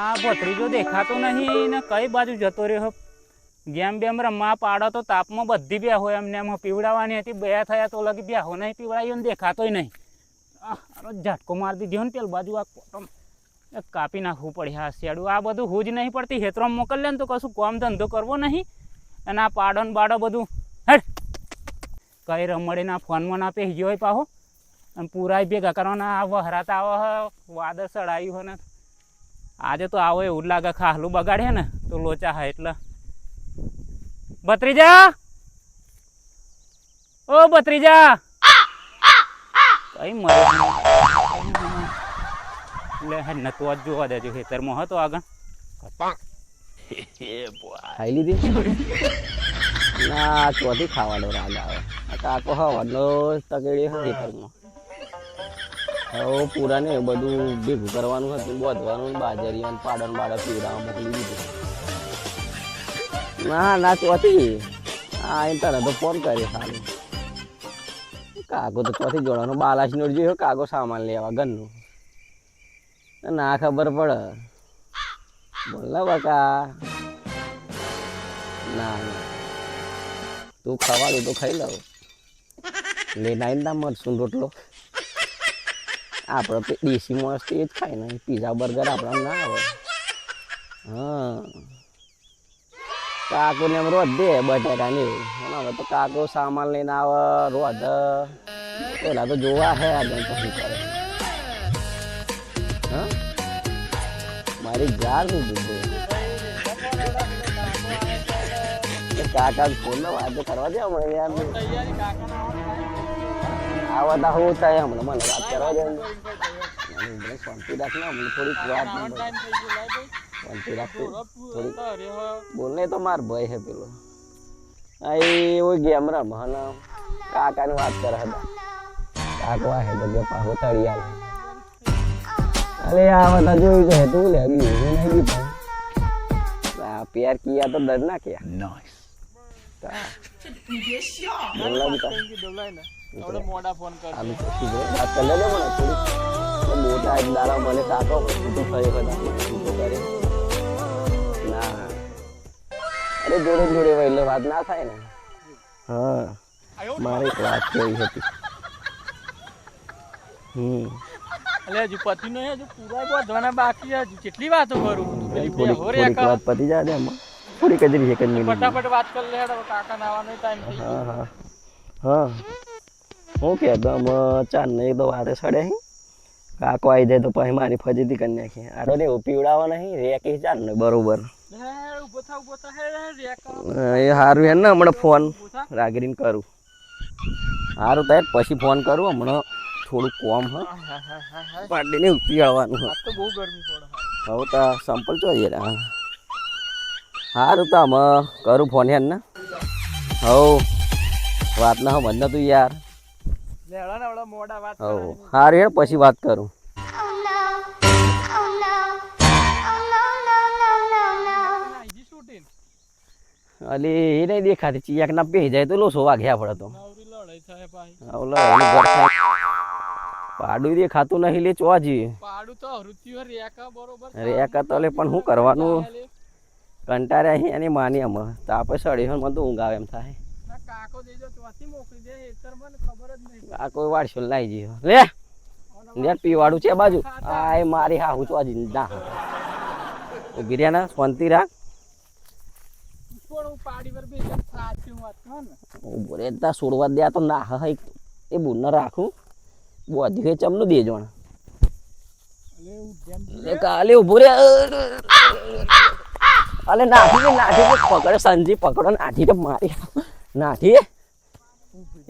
આ ભત્રીજો દેખાતો નહીં ને કઈ બાજુ જતો રહ્યો? ગેમ બેમ રમવા પાડો તો તાપમાં બધી બે હોય એમને. એમ પીવડાવવાની હતી બે થયા તો લગી બે હો નહીં પીવડાવ્યો ને દેખાતોય નહીં. આહ, ઝાટકો મારી દીધો ને પેલી બાજુ આ કોટમ. કાપી નાખવું પડે આ શેડું. આ બધું હું જ નહીં પડતી. હેતરમાં મોકલે ને તો કશું કામ ધંધો કરવો નહીં. અને આ પાડો ને બાડો બધું. હેડ! કઈ રમડે ના ફોનમાં ના પેહી ગયો હોય પાહો. અને પૂરા ભેગા કરવાના આ વહરાતા આવે વાદળ ચડાયું હોય ને. આજે તો આવો એવું લાગે ખાહલું બગાડે ને, તો લોચા હા એટલે. ભત્રીજા! ઓ ભત્રીજા! કઈ મરે લે, હે નતો જ જોવા દેજો, ખેતરમાં હતો આગળ. ખાઈ લીધી? ના, ચોથી ખાવાનો રાગ આવે. આ કાકો હવાનો તકેડી હતી ઘરમાં હવે પૂરા ને બધું ભેગું કરવાનું હતું, બોધવાનું બાજરી અને પાડન બાડા પીવડાવવા મોકલી દીધું. ના ના, ચોથી. હા એ તને તો ફોન કર્યો સારું કાકો તો ચોથી જોડવાનો બાલાસનો જોયો કાકો સામાન લેવા, ઘરનું. ના ખબર પડે. બોલ ને બકા. ના તું તું ખાવાનું તો ખાઈ લઉં. લઈને આવીને ના મરશું રોટલો. આપણે પે- દેશી માણસ તો એ જ ખાય ને પીઝા બર્ગર આપણા ના આવે હા કાકો ને એમ રોજ દે બટાટા ને એવું. અને હવે તો કાકો સામાન લઈને આવે રોજ પેલા તો જોવા હે આગળ તો શું કરે હા મારી જારનું દૂધ કાકા ફોનમાં વાતો કરવા દે હમણાં યાર આવા તા હું થાય હમણાં મને વાત કરવા દે મને શાંતિ રાખ ને હમણાં થોડીક વાત શાંતિ રાખ તું. થોડીક બોલ ને તો માર ભાઈ હે પેલો આ એ ઓય ગેમ રમ હને કાકાની વાત કરે હતા કાકો આ હે જગ્યા પાહો તળિયા અરે આ બધા જોયું છે તું લે બી નહીં બી પણ આ પ્યાર કિયા તો ડર ના મોડા ફોન વાત કરી લેજો મને થોડી મોટા એક દાડા મને કાકો તો થયો બધા હું તો કરે. ના. અરે જોડે જોડે હોય એટલે વાત ના થાય ને. હા. મારે એક વાત કેવી હતી. હમ. એટલે હજુ પતિ નો હજુ પૂરા બધવાના બાકી હજુ. કેટલી વાતો કરું થોડીક. વાત પતી જાય એમાં. થોડીક જ રહી એક ફટાફટ વાત કરી લે કાકા નાવાનો ટાઈમ થઈ ગયો. હા હા. હા. હું કે દમ ચાંદ ને તો વારે સડે હી. કાકો આવી જાય તો પછી મારી ફજીતી કરી નાખી આરો ને એવું પીવડાવવા નહીં રે કે ચાંદ ને બરોબર. એ સારું હે ને હમણાં ફોન. રાગરીને કરું. સારું તાર પછી ફોન કરું હમણાં. થોડું કોમ હ. પાડીને પીવડાવવાનું હ. તો બહુ ગરમી પડે હવે તો સંપલ જોઈએ રે સારું તો અમે કરું ફોન હે ને. હવ. વાત ના સમજ ને તું યાર. લે હેડો ને હવડે મોડા વાત સારું યાર પછી વાત કરું. અલી એ નહીં દેખાતી. ચિયાક ના પેહી જાય તો લોસો વાગ્યા પડે તો. પાડું દેખાતું નહીં લે ચોજી પાડું તો હૃત્યુ રેકા બરોબર. તો લે પણ શું કરવાનું? કંટાળે અહીં એની માની અમે તાપે સડી હોય મને તો ઊંઘ આવે એમ થાય. કાકો દેજો ચોથી મોકલી દે એતર મને ખબર જ નહીં આ કોઈ વાડશો લઈ જયો લે લે પીવાડું છે બાજુ આ એ મારી હા હું ઊભી રહ્યા ને શાંતિ રાખ ને ઊભો રે તા છોડવા દે તો ના હા એ બુન રાખું બોધી ચમનું દેજો કાલે ઊભો રે અલે નાઠી નાઠી પકડે સંજી પકડો નાઠી તો મારી નાઠી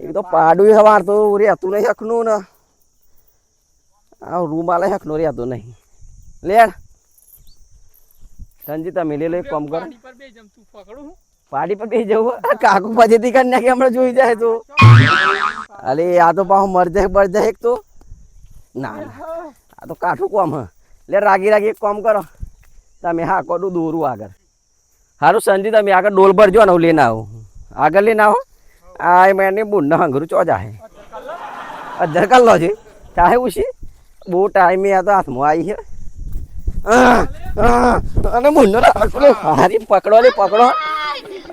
એક તો પાડું સવાર તો રહેતું નહીં હકનું ને. આ રૂમાલે હકનું રહેતું નહીં. લેડ સંજી તમે લે લે એક કામ કરો. પાડી પર બે જવું. કાકુ પજેતી કરી નાખી, હમણાં જોઈ જાય તો. અરે આ તો પાછું મરજે જાય એક તો. ના આ તો કાઠું કોમ લે, રાગી રાગી એક કામ કરો. તમે હા કોડું દોરું આગળ. સારું સંજી તમે આગળ ડોલ ભરજો ને હું લઈને આવું. આગળ ના હો આ એમાં મેં બુન હંગરું ચો જાહે. અધર કર લો છે ચાહે ઉછી બહુ ટાઈમે આ તો હાથમાં આવી છે અને મુન્નો રાખલો હારી પકડો લે, પકડો.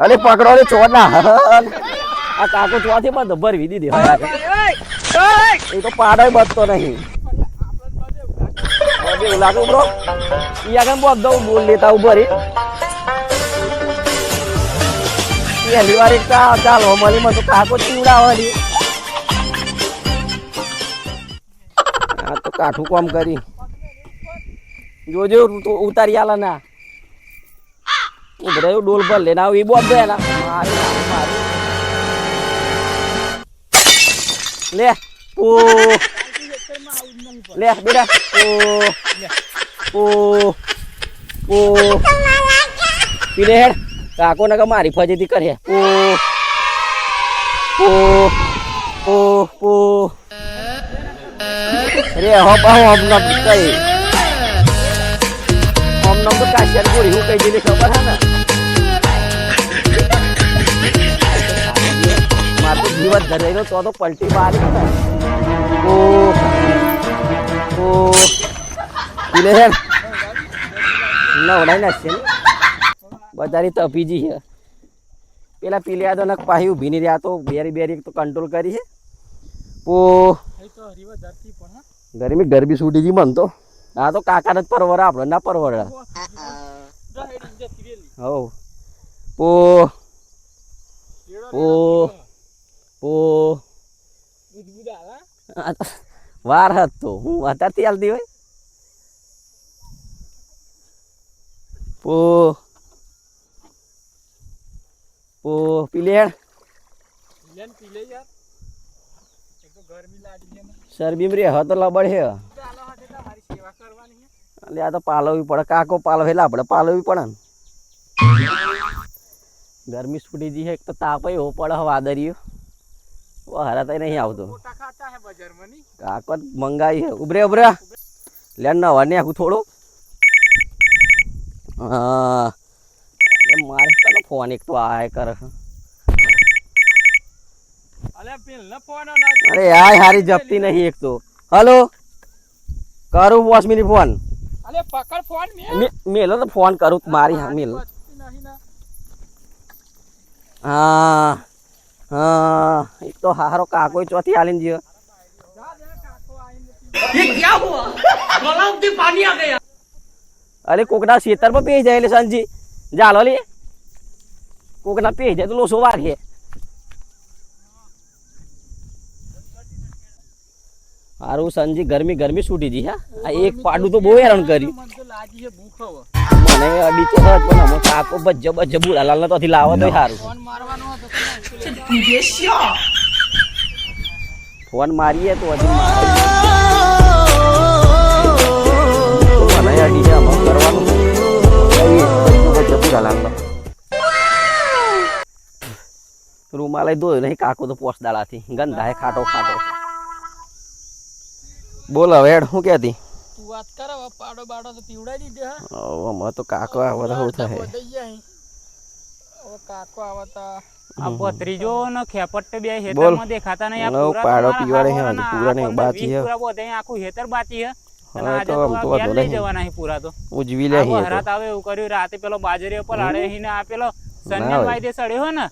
અરે પકડો લે, ચો ના. આ કાકો ચોથી પણ ભરવી દીધી હવે એ તો પાડો બચતો નહીં. લાગુ બ્રો ઈ આગળ બધો બોલ લેતા ઊભો રે. પહેલી વાર ચા- ચાલો મળી મને તો કાકો ચીવડાવવાની. આ તો કાઠું કામ કરી. જોજો તો ઉતારી આલા ના. ઉભરાયું ડોલ ભર લેને આવ, એ બોબ દે ના મારી લે, ઓ. લે, બેટા, ઓ. ઓ ઓ. પીલે હેડ. કાકો નકા મારી ફજેતી કરે ઓ ઓ ઓ ઓ રે હો હમ હમણાં કઈ. હમ તો કાશિયાની પૂરી હું કઈ દીધી ખબર હે ને? મારું જીવન ધરેલો તો તો પલટી મારી ઓ ઓ ઓ પીલે હેડ. નવડાઈ નાખશે ને. બધારી તપીજી છે પેલા પીલ્યા તો નક પાહી ઊભી રહ્યા તો બેરી બેરી તો કંટ્રોલ કરી છે ઓ ગરમી ગરમી છૂટી ગઈ મન તો. આ તો કાકાને જ પરવર આપણે ના પરવર હવ. પો પો પો. વાર હતો તો. હું અત્યારથી હાલતી હોય. ઓ है ना શરબીમ રે હ તો લબડ હે. અલે આ તો પાલવવી પડે. કાકો પાલવે એટલે આપણે પાલવવી પડે ને. ગરમી છૂટી જી હે એક તો તાપ એવો પડે વાદરીયો ઓ હરા તો નહીં આવતો. કાકો મંગાઈ હે ઉભરે ઉભરે. લે નવા ને આખું થોડું. હા. એ મારે તને ફોન એક તો આય કરે. અરે યાર હારી જપતી નહીં એક તો. હલો? કરું બોસ મિની ફોન પકડ ફોન મે. મે- મેલો તો ફોન કરું મારી હા મેલ. હા હા એક તો હારો કાકો ચોથી હાલીને જ્યો અરે કોકડા પર પેઈ જાય એટલે સંજી જાલો લે કોકના પેઈ જાય તો લોસો વાગે હારું સંજી ગરમી ગરમી છૂટી જી હા આ એક પાડું તો બહુ હેરાન કર્યું મને અડી તો હત પણ અમે કાકો બજ્જ બજ્જ બુડાલાલ ને તોથી લાવો તો સારું ફોન મારીએ તો હજી મને અડી છે અમે રૂમાલે ધોયો નહીં કાકો તો પોસ દાડાથી ગંધા હે ખાટો ખાટો બોલ હવે હેડ શું કહેતી તું વાત કર હવે પાડો બાડો તો પીવડાવી દીધે હા હવે અમે તો કાકો આવે તો શું થાય વધાઈ જાય હવે કાકો આવતા આ ભત્રીજો ને ખેપટ બે હેતરમાં દેખાતા નહીં આ નવ પૂરા પાડો તમારા પીવાડે હે, હારોના પૂરા ને આ પંદર બાકી વીસ હે. પૂરા બધે આખું હેતર બાકી હે અને હવે આજે તો તો આમ તો આ વાંધો ઘેર લઈ નહીં. જવાના છે પૂરા તો ઉજવી લે આવો અહીં તો. હરાત આવે એવું કર્યું રાતે પેલો બાજરી ઉપર આડે હીને આ પેલો ના સંજન હોય. વાયદે સડ્યો હે ને એવું એમ? આને-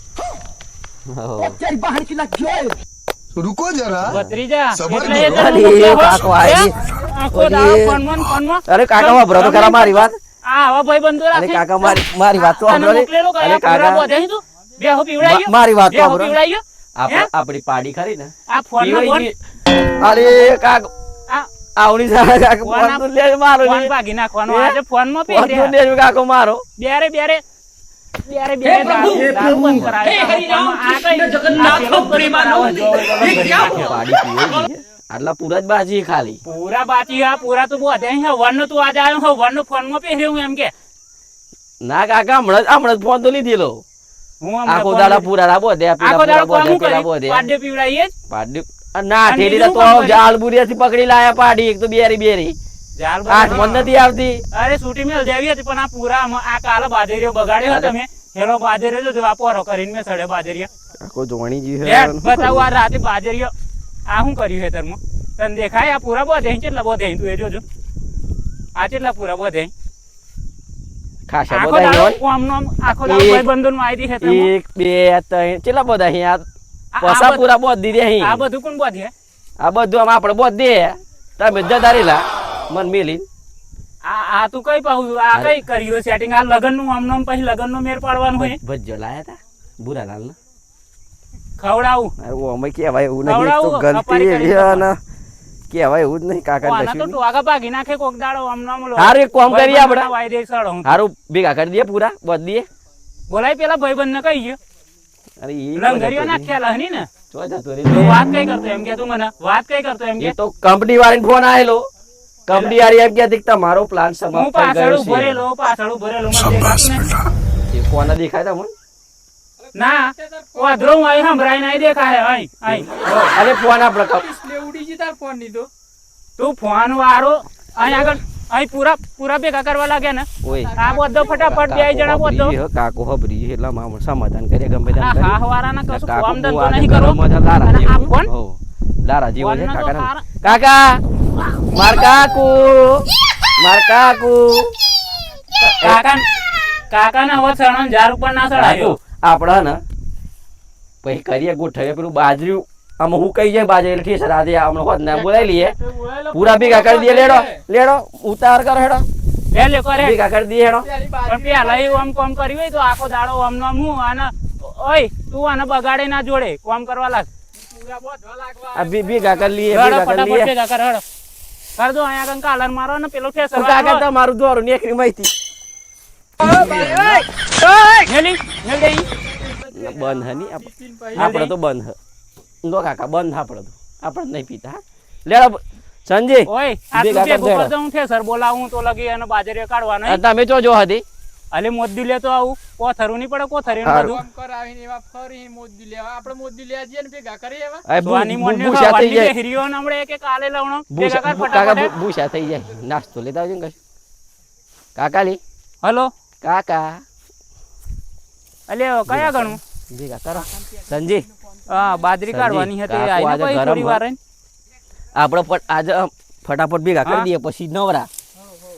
તને અરે, મૂકે કાકો આવી. આખો દાડો અરે. ફોનમાં અરે કાકા વાપરો તો ખરા મારી વાત આ આવા ભાઈબંધો અરે રાખે. કાકા મારી મારી વાત તો સાંભળો ને. મોકલેલો કયા અરે કાકા બોધે તું? બેહો પીવડાઈ ગયો? મારી વાત તો સાંભળો. પીવડાઈ ગયો? આપણી પાડી ખરી ને આ ફોનમાં ફોન- અરે કાકો આ આવડી સારા કાકો ફોન ફોન લે મારો ફોનમાં ભાગી નાખવાનો આજે ફોન તો પીવડ્યા. કાકો મારો બેરે બેરે નાખ્યો. પાડી પીવાઈ ગઈ છે. આટલા પૂરા જ બાજી ખાલી. પૂરા બાજી હા પૂરા તો બહુ અહીં હવનનું તું આજે આવ્યો હવનનું ફોનમાં પહેર્યું હું એમ કે. ના કાકા હમણાં હમણાં જ ફોન તો લીધેલો. આખો દાડા પૂરા રાબો દે પેલા પૂરા બોલે પેલા બોલે પાડે પીવડાવીએ પાડે ના ઠેલી તો કામ બુરિયા થી પકડી લાયા પાડી એક તો બેરી બેરી. આઠ મન નથી આવતી. અરે છૂટી મેલ જેવી હતી પણ આ પૂરા આ કાલે બાજરીઓ બગાડ્યો હતો હેલો બાજરીઓ જો આ કરીને મેં સડે બાજરીઓ આખો જોણી જી યાર બતાવું આ રાતે બાજરીઓ આ શું કર્યું હેતરમાં તને દેખાય આ પૂરા બધે કેટલા બધે તું એ જોજો. આ કેટલા પૂરા બધે ખાસા બધા દાડો અહીં આમનો આખો દાડો એક- ભાઈબંધોનું માહિતી હોય. એક બે ત્રણ કેટલા બધા અહીં આ પસા બધું- પૂરા બોધ દીધી આ બધું કોણ બધે આ બધું આમ આપણે બોધ દે તમે જદારીલા મન મેલી. આ આ તું કઈ પાઉં આ કઈ કર્યું સેટિંગ આ લગનનું આમ નામ પછી લગન નો મેર પાડવાનું હોય ભજ્જો લાયા તા બુરા લાલ ને? ખવડાવું. અરે ઓ અમે કહેવાય એવું નહીં તો ગલતી એવી અને કહેવાય એવું જ નહીં કાકા આના તો આગા ભાગી નાખે કોક દાડો આમ નામ લો. હારું એક કામ કરીએ આપણે. વાઈ દે સડો હારું ભેગા કરી દે પૂરા બધ દે બોલાય પેલા ભાઈબંધ ને કહી ગયો અરે એ લંગરીઓ નાખ્યા હની ને? તો જતો રે વાત કઈ કરતો એમ કે તું મને? વાત કઈ કરતો એમ કે? તો કંપની વાળાને ફોન આવેલો કંપની વાળી એમ કહેતી કે મારો પ્લાન સમાપ્ત થઈ ગયો છે. રહેલો પાછળ ભરેલો મને દેખાતું નહીં. એ કોના દેખાય તમને? ના વાંદરો હું અહીં સંભળાય નહીં દેખાય અહીં અહીં. અરે ફોન આપણે કપ- ઉડી જી તાર ફોન લીધો તું. ફોન વાળો અહીં આગળ અહીં પૂરા પૂરા ભેગા કરવા લાગ્યા ને. ઓય. આ બધો ફટાફટ બે જણા બધો. હે, કાકો હબરી એટલા મામા સમાધાન કરે ગમે તેમ. હા વાળાના કશું કામ ધંધો નહીં કરો. મજા તારા આ ફોન? લારા જેવો છે. હારા- કાકા! માર કાકુ! માર કાકુ! કાકા કાકાના હવે સણમ ઝાડ ઉપર ના ચડાયો. કાકુ ને પછી કરીએ ગોઠવીએ પેલું બાજરી આમ હું કઈ જાય બાજરી એટલે ઠેસ રાતે હમણાં હોત ને બોલાવી લઈએ. પૂરા ભેગા કરી દઈએ લેડો. લેડો ઉતાર કર હેડો. પેલે લે કરે. ભેગા કરી દઈએ હેડો. પણ પેલા એવું આમ કોમ કર્યું હોય તો આખો દાડો આમ હું આને ઓય તું આને બગાડે ના જોડે કોમ કરવા લાગ. ફટાફટ લઈએ. ભેગા કર હેડો કર દો અહીંયા કંઈ કાલર મારો ને પેલો ઠેસર તું તમારું દોરું માહિતી નેલ દે ઈ. બંધ હની આપણે તો બંધ નો કાકા બંધ આપણે તો. આપણે નહીં પીતા? લેડો સંજય. ઓય આ તું ભેગા ઉપર ભેગું. છે? સર બોલાવું તો લગી અને બાજરીઓ કાઢવાનો તમે જો જો હતી અલે મોદી લે તો આવું. કોથરું નહીં પડે કોથરી હારું. બધું. કામ કરાવીને એવા ફરી મોદી લેવા આપણે મોદી લેવા જઈએ ને ભેગા કરી એવા. સોની મોને ભૂસા થઈ જાય. હિરિયો નમળે કે કાલે લવણો. ભૂસા- ભેગા કર ફટાફટ. ભૂસા થઈ જાય. નાસ્તો લેતા આવજો ને કાકા લી હલો. કાકા. અલે કયા ગણું? ભેગા કરો. સંજી હા બાજરી કાઢવાની હતી. આઈને કોઈ થોડી વાર. આપણે આજે ફટાફટ ભેગા કરી દઈએ પછી નવરા.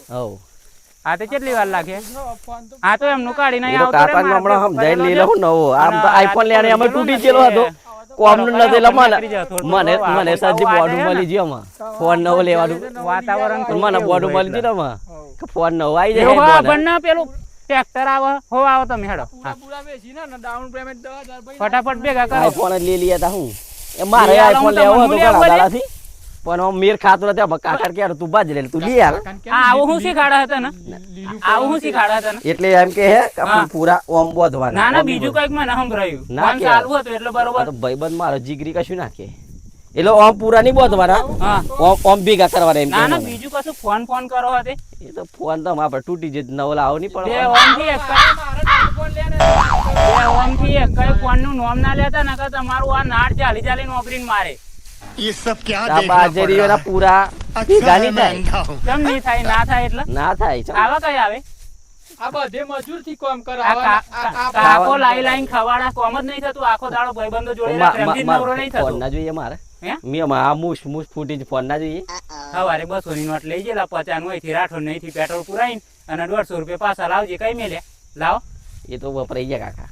હો હા. તો કેટલી વાર લાગે? આ તો એમનું તો આવતો રે, કાકાને હમણાં સમજાઈ લઈ લઉં નવો. આમ તો આઈફોન લેવાની અમે તૂટી ગયેલો હતો. ને નથી મને મને સજી મળી ગયું ફોન નવો લેવાનું. વાતાવરણ મને બોર્ડ મળી ગયું ને કે ફોન નવો આવી જાય. પણ ના પેલું ટ્રેક્ટર આવે હો આવો તમે હેડો. પૂરા હા. પૂરા બેસી ને ડાઉન પેમેન્ટ દસ હજાર ભાઈ ફટાફટ ભેગા કરો. આઈફોન લઈ લઈએ તા હું. મારે આઈફોન લેવો હતો દાડાથી. પણ મેર ખાતો નથી આમાં કાકા કે તું બાજ લે તું લી આલ આવું હું શીખાડા હતા ને? આવું હું શીખાડા હતા ને? એટલે એમ કે હે. પૂરા ઓમ બોધવાના ના ના બીજું કંઈક મને સંભળાયું. ના કે. ચાલુ હતું એટલે બરોબર. તો ભાઈબંધ મારો જીગરી કશું નાખે એટલે ઓમ પૂરા નહીં બોધવાના? ઓમ ઓમ કરવા કરવાના એમ ના ના બીજું કશું ફોન ફોન કરો હતી એ તો ફોન તો આપણે તૂટી જ નવલ લાવો નહીં પણ ઓમ. થી એક બે ઓમથી એક કઈ ફોનનું નામ ના લેતા નકર તમારું આ નાડ ચાલી ચાલી નોકરી મારે. ये सब क्या આ देखना पड़ બાજરીઓના रहा है પૂરા ભેગા अच्छा है નહીં मैं થાય अंधा हूँ કેમ નહીં થાય ના થાય એટલે ના થાય ચાલ. આવા કઈ આવે આ બધે મજૂર થી કામ આ કરાવવા કા- આ- આ- કા- કાકો લાઈ લાઈન ખવાડા કોમ જ નહીં થતું આખો દાડો ભાઈબંધો જોડે મા- રહે, પ્રેમથી જ મા- નવરો નહીં ફોન થતો ના જોઈએ મારે હે? મેં માં આ મૂસ મૂસ ફૂટી જ ફોન ના જોઈએ સવારે બસો ની નોટ લઈ ગયેલા પચાસ અહીંથી રાઠો અહીંથી પેટ્રોલ પુરાઈને અને દોઢસો રૂપિયા પાછા લાવજે કઈ મેલે લાવો એ તો વપરાઈ ગયા કાકા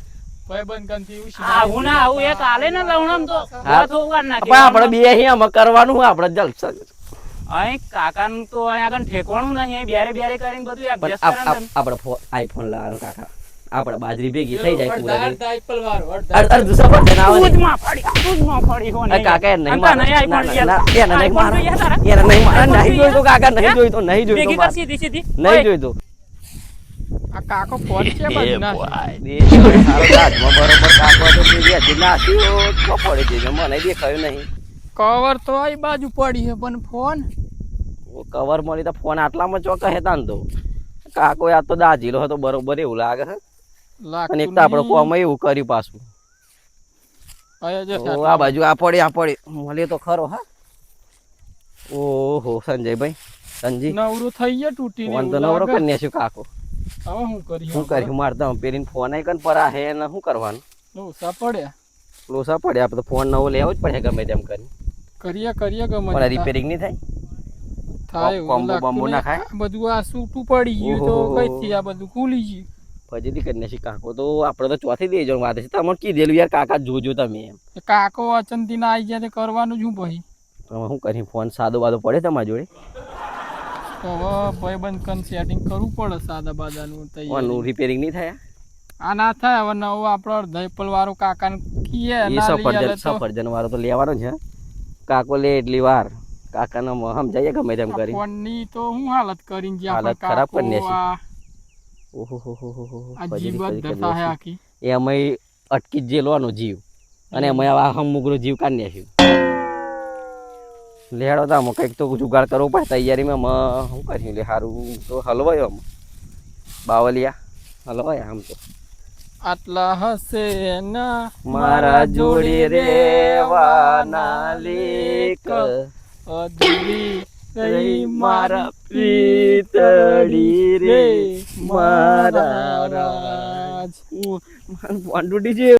ના ને આપણે બે અહીંયા કરવાનું હું જલસા અહીં કાકાનું તો અહીં આગળ ઠેકવાનું નહીં બેરે બેરે કરીને બધું પણ adjust આપ- કરે ને. આપ- આપણે ફો- આઈફોન લાવવાનું કાકા. આપણે બાજરી ભેગી થઈ જાય ને. કાકા નહીં ના, ના, ના, કાકા નહીં જોઈતો નહીં જોઈતો ભેગી કર મારે. સીધી સીધી. નહીં જોઈતો આ કાકો ફોન છે બધું નાખી. દેશ તારો રાજમાં બરોબર કાકો તો પેલી હજી નાસ્યો તો પડે છે મને દેખાયું નહીં. કવર તો આ બાજુ પડી છે પણ ફોન? કવર મળી તો ફોન આટલામાં ચોક હેતા ને તો? કાકો આ તો દાજીલો હતો બરોબર એવું લાગે છે. અને એક તો આપણે. કોમ એવું કર્યું પાછું. જો આ બાજુ આ પડે આ પડે. મળે તો ખરો હા. ઓહો સંજયભાઈ સંજી. નવરો થઈ ગયા તૂટી ફોન તો નવરો કરી નાખ્યો કાકો. હવે શું કરી શું કર્યું મારતા પેરીને ફોન આઈ કન પરા હે ને શું કરવાનું? લોસા પડ્યા. લોસા પડ્યા આપણે ફોન નવો લેવો જ પડે ગમે તેમ કરી કરીએ કરીએ ગમે પણ રિપેરિંગ નહીં થાય? થાય કોમ્બો બોમ્બો ના ખાય? બધું આ સૂટું પડી ગયું તો. કઈથી આ બધું ખુલી ગયું. ફજીતી કરી નાખી કાકો તો આપણે તો ચોથી દેજો વાત છે. તમને કીધેલું યાર કાકા જોજો તમે એમ. કાકો અચંતી ના આવી જાય તે કરવાનું શું પછી તમે શું કરી ફોન સાદો બાદો પડે તમારા જોડે? તો હવે ભાઈબંધ કન સેટિંગ કરવું પડે સાદા બાદાનું તૈયાર. રિપેરિંગ નહીં થાય આ? ના થાય હવે નવો આપણો અડધાઈપલ વાળો કાકાને કીએ એ સફરજન સફરજન વાળો તો. લેવાનો છે કાકો લે એટલી વાર. કાકાનો મહમ જઈએ ગમે તેમ કરી. ફોનની તો હું હાલત કરીને જે હાલત ખરાબ કરી. આ ઓહો હો હો હો દશા આખી. એમાંય અટકી જેલવાનો જીવ. અને એમાં આ હમુગરો જીવ કાઢી નાખ્યું. લેડો તો આમાં કંઈક તો જુગાડ કરવો પડે. તૈયારીમાં શું કર્યું લે સારું તો હલવાયો આમાં. બાવલિયા હલવાય આમ તો. આટલા હશે ના. મારા જોડી રેવાના લેક. અધૂરી રહી મારા પ્રીતડી રે મારા રાજ. પાંડુડી છે